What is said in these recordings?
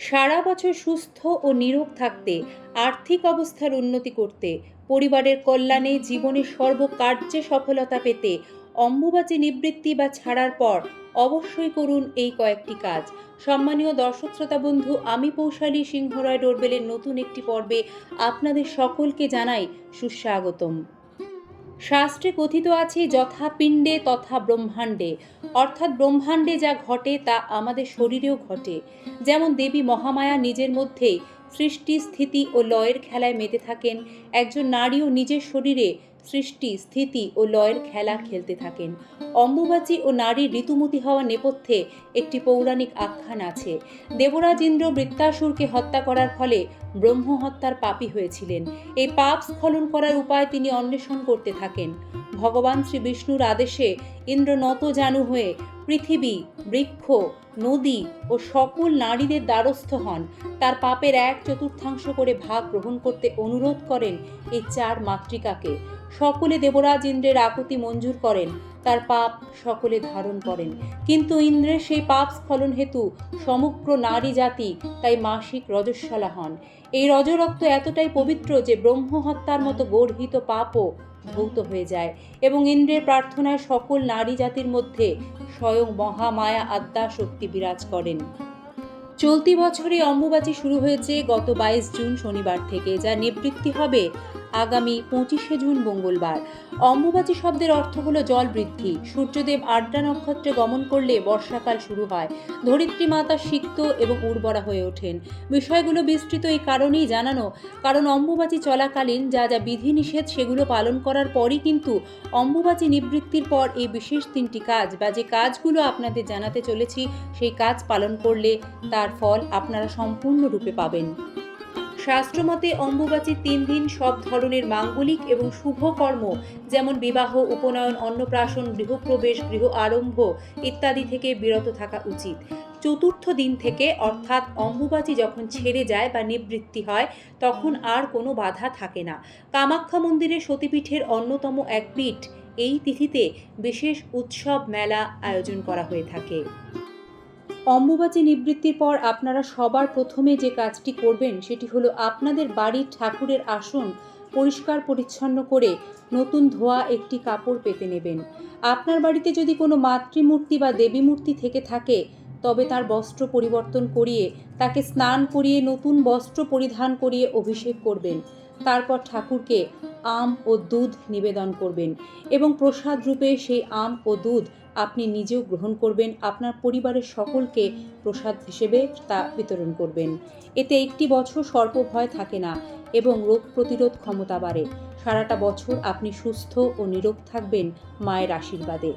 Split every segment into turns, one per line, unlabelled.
সারা বছর সুস্থ ও নিরোগ থাকতে, আর্থিক অবস্থার উন্নতি করতে, পরিবারের কল্যাণে জীবনের সর্বকার্যে সফলতা পেতে, অম্বুবাচী নিবৃত্তি বা ছাড়ার পর অবশ্যই করুন এই কয়েকটি কাজ। সম্মানীয় দর্শক, শ্রোতা বন্ধু, আমি পৌশালী সিংহ রয় ডোরবেলের নতুন একটি পর্বে আপনাদের সকলকে জানাই সুস্বাগতম। শাস্ত্রে কথিত আছে, যথা পিণ্ডে তথা ব্রহ্মাণ্ডে। অর্থাৎ ব্রহ্মাণ্ডে যা ঘটে তা আমাদের শরীরেও ঘটে। যেমন দেবী মহামায়া নিজের মধ্যেই সৃষ্টি, স্থিতি ও লয়ের খেলায় মেতে থাকেন। একজন নারীও নিজের শরীরে সৃষ্টি, স্থিতি ও লয়ের খেলা খেলতে থাকেন। অম্বুবাচী ও নারীর ঋতুমতি হওয়া নেপথ্যে একটি পৌরাণিক আখ্যান আছে। দেবরাজ ইন্দ্র বৃত্তাসুরকে হত্যা করার ফলে ব্রহ্ম হত্যার পাপী হয়েছিলেন। এই পাপ স্খলন করার উপায় তিনি অন্বেষণ করতে থাকেন। ভগবান শ্রী বিষ্ণুর আদেশে ইন্দ্র নত জানু হয়ে পৃথিবী, বৃক্ষ, নদী ও সকল নারীদের দ্বারস্থ হন। তার পাপের এক চতুর্থাংশ করে ভাগ গ্রহণ করতে অনুরোধ করেন এই চার মাতৃকাকে। সকলে দেবরাজ ইন্দ্রের আকুতি মঞ্জুর করেন, তার পাপ সকলে ধারণ করেন। কিন্তু ইন্দ্রের সেই পাপ স্খলন হেতু সমগ্র নারী জাতি তাই মাসিক রজস্বলা হন। এই রজরক্ত এতটাই পবিত্র যে ব্রহ্ম হত্যার মতো গর্হিত পাপও ধৌত হয়ে যায় এবং ইন্দ্রের প্রার্থনায় সকল নারী জাতির মধ্যে স্বয়ং মহামায়া আদ্যা শক্তি বিরাজ করেন। চলতি বছরে অম্বুবাচী শুরু হয়েছে গত বাইশ জুন শনিবার থেকে, যা নিবৃত্তি হবে আগামী পঁচিশে জুন মঙ্গলবার। অম্বুবাচী শব্দের অর্থ হলো জল বৃদ্ধি। সূর্যদেব আড্ডা নক্ষত্রে গমন করলে বর্ষাকাল শুরু হয়। ধরিত্রী মাতা সিক্ত এবং উর্বরা হয়ে ওঠেন। বিষয়গুলো বিস্তৃত এই কারণেই জানানো, কারণ অম্বুবাচী চলাকালীন যা যা বিধিনিষেধ সেগুলো পালন করার পরই কিন্তু অম্বুবাচী নিবৃত্তির পর এই বিশেষ তিনটি কাজ বা যে কাজগুলো আপনাদের জানাতে চলেছি, সেই কাজ পালন করলে তার ফল আপনারা সম্পূর্ণরূপে পাবেন। শাস্ত্রমতে অম্বুবাচী তিন দিন সব ধরনের মাঙ্গলিক এবং শুভ কর্ম, যেমন বিবাহ, উপনয়ন, অন্নপ্রাশন, গৃহপ্রবেশ, গৃহ আরম্ভ ইত্যাদি থেকে বিরত থাকা উচিত। চতুর্থ দিন থেকে, অর্থাৎ অম্বুবাচী যখন ছেড়ে যায় বা নিবৃত্তি হয়, তখন আর কোনো বাধা থাকে না। কামাখ্যা মন্দিরের সতীপীঠের অন্যতম এক পীঠ, এই তিথিতে বিশেষ উৎসব মেলা আয়োজন করা হয়ে থাকে। অম্বুবাচী নিবৃত্তির পর আপনারা সবার প্রথমে যে কাজটি করবেন সেটি হলো আপনাদের বাড়ির ঠাকুরের আসন পরিষ্কার পরিচ্ছন্ন করে নতুন ধোয়া একটি কাপড় পেতে নেবেন। আপনার বাড়িতে যদি কোনো মাতৃমূর্তি বা দেবী মূর্তি থেকে থাকে, তবে তার বস্ত্র পরিবর্তন করিয়ে, তাকে স্নান করিয়ে, নতুন বস্ত্র পরিধান করিয়ে অভিষেক করবেন। তারপর ঠাকুরকে আম ও দুধ নিবেদন করবেন এবং প্রসাদ রূপে সেই আম ও দুধ আপনি নিজেও গ্রহণ করবেন, আপনার পরিবারের সকলকে প্রসাদ হিসেবে তা বিতরণ করবেন। এতে একটি বছর সর্পভয় থাকে না এবং রোগ প্রতিরোধ ক্ষমতা বাড়ে। সারাটা বছর আপনি সুস্থ ও নিরোগ থাকবেন মায়ের আশীর্বাদে।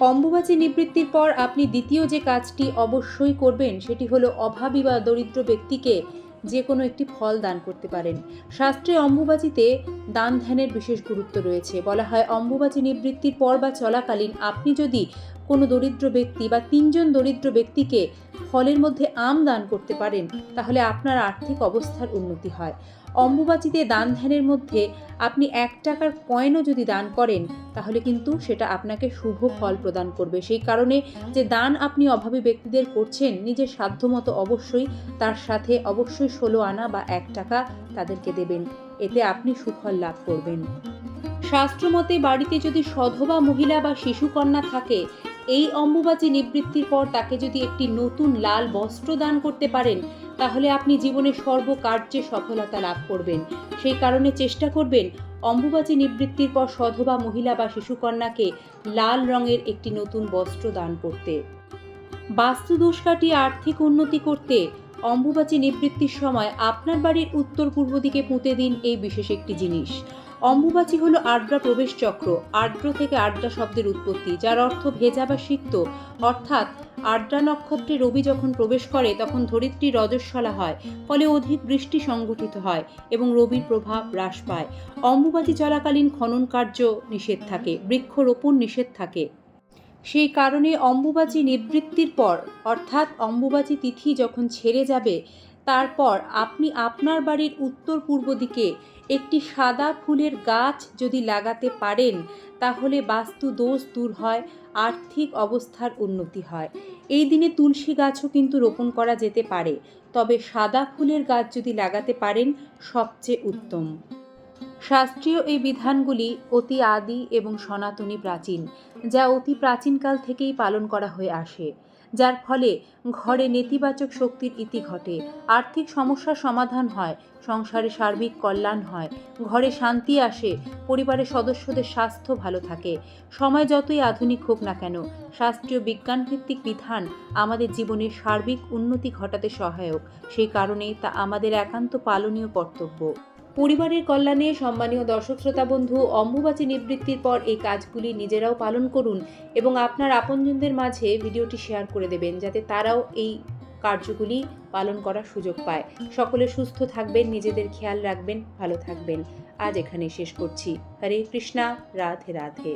অম্বুবাচী নিবৃত্তির পর আপনি দ্বিতীয় যে কাজটি অবশ্যই করবেন, সেটি হলো অভাবী বা দরিদ্র ব্যক্তিকে যে কোনো একটি ফল দান করতে পারেন। শাস্ত্রে অম্বুবাচীতে দান ধ্যানের বিশেষ গুরুত্ব রয়েছে। বলা হয়, অম্বুবাচী নিবৃত্তির পর বা চলাকালীন আপনি যদি কোনো দরিদ্র ব্যক্তি বা তিনজন দরিদ্র ব্যক্তিকে ফলের মধ্যে আম দান করতে পারেন, তাহলে আপনার আর্থিক অবস্থার উন্নতি হয়। অম্বুবাচীতে দান ধ্যানের মধ্যে আপনি এক টাকার কয়েনও যদি দান করেন, তাহলে কিন্তু সেটা আপনাকে শুভ ফল প্রদান করবে। সেই কারণে যে দান আপনি অভাবী ব্যক্তিদের করছেন, নিজের সাধ্যমতো অবশ্যই তার সাথে অবশ্যই ষোলো আনা বা এক টাকা তাদেরকে দেবেন। এতে আপনি সুফল লাভ করবেন। শাস্ত্রমতে বাড়িতে যদি সধবা মহিলা বা শিশুকন্যা থাকে এই অম্বুবাচী নিবৃত্তির পর তাকে যদি একটি নতুন লাল বস্ত্র দান করতে পারেন, তাহলে আপনি জীবনে সর্বকার্যে সফলতা লাভ করবেন। সেই কারণে চেষ্টা করবেন অম্বুবাচী নিবৃত্তির পর সধবা মহিলা বা শিশুকন্যাকে লাল রঙের একটি নতুন বস্ত্র দান করতে। বাস্তু দোষ কাটিয়ে আর্থিক উন্নতি করতে অম্বুবাচী নিবৃত্তির সময় আপনার বাড়ির উত্তর পূর্ব দিকে পুঁতে দিন এই বিশেষ একটি জিনিস। অম্বুবাচী হলো আর্দ্রা প্রবেশ চক্র। আর্দ্র থেকে আর্দ্রা শব্দের উৎপত্তি, যার অর্থ ভেজা বা সিক্ত। অর্থাৎ আর্দ্রা নক্ষত্রে রবি যখন প্রবেশ করে, তখন ধরিত্রী রজস্বলা হয়, ফলে অধিক বৃষ্টি সংঘটিত হয় এবং রবির প্রভাব হ্রাস পায়। অম্বুবাচী চলাকালীন খনন কার্য নিষেধ থাকে, বৃক্ষরোপণ নিষেধ থাকে। সেই কারণে অম্বুবাচী নিবৃত্তির পর, অর্থাৎ অম্বুবাচী তিথি যখন ছেড়ে যাবে তারপর আপনি আপনার বাড়ির উত্তর পূর্ব দিকে একটি সাদা ফুলের গাছ যদি লাগাতে পারেন, তাহলে বাস্তু দোষ দূর হয়, আর্থিক অবস্থার উন্নতি হয়। এই দিনে তুলসী গাছও কিন্তু রোপণ করা যেতে পারে, তবে সাদা ফুলের গাছ যদি লাগাতে পারেন, সবচেয়ে উত্তম। শাস্ত্রীয় এই বিধানগুলি অতি আদি এবং সনাতনী প্রাচীন, যা অতি প্রাচীনকাল থেকেই পালন করা হয়ে আসে। যার ফলে ঘরে নেতিবাচক শক্তির ইতি ঘটে, আর্থিক সমস্যার সমাধান হয়, সংসারে সার্বিক কল্যাণ হয়, ঘরে শান্তি আসে, পরিবারের সদস্যদের স্বাস্থ্য ভালো থাকে। সময় যতই আধুনিক হোক না কেন, শাস্ত্রীয় বিজ্ঞানভিত্তিক বিধান আমাদের জীবনের সার্বিক উন্নতি ঘটাতে সহায়ক। সেই কারণে তা আমাদের একান্ত পালনীয় কর্তব্য। পরিবারের কল্যাণে সম্মানীয় দর্শক, শ্রোতা বন্ধু, অম্বুবাচী নিবৃত্তির পর এই কাজগুলি নিজেরাও পালন করুন এবং আপনার আপনজনদের মাঝে ভিডিওটি শেয়ার করে দেবেন যাতে তারাও এই কার্যগুলি পালন করার সুযোগ পায়। সকলে সুস্থ থাকবেন, নিজেদের খেয়াল রাখবেন, ভালো থাকবেন। আজ এখানে শেষ করছি। হরে কৃষ্ণা, রাধে রাধে।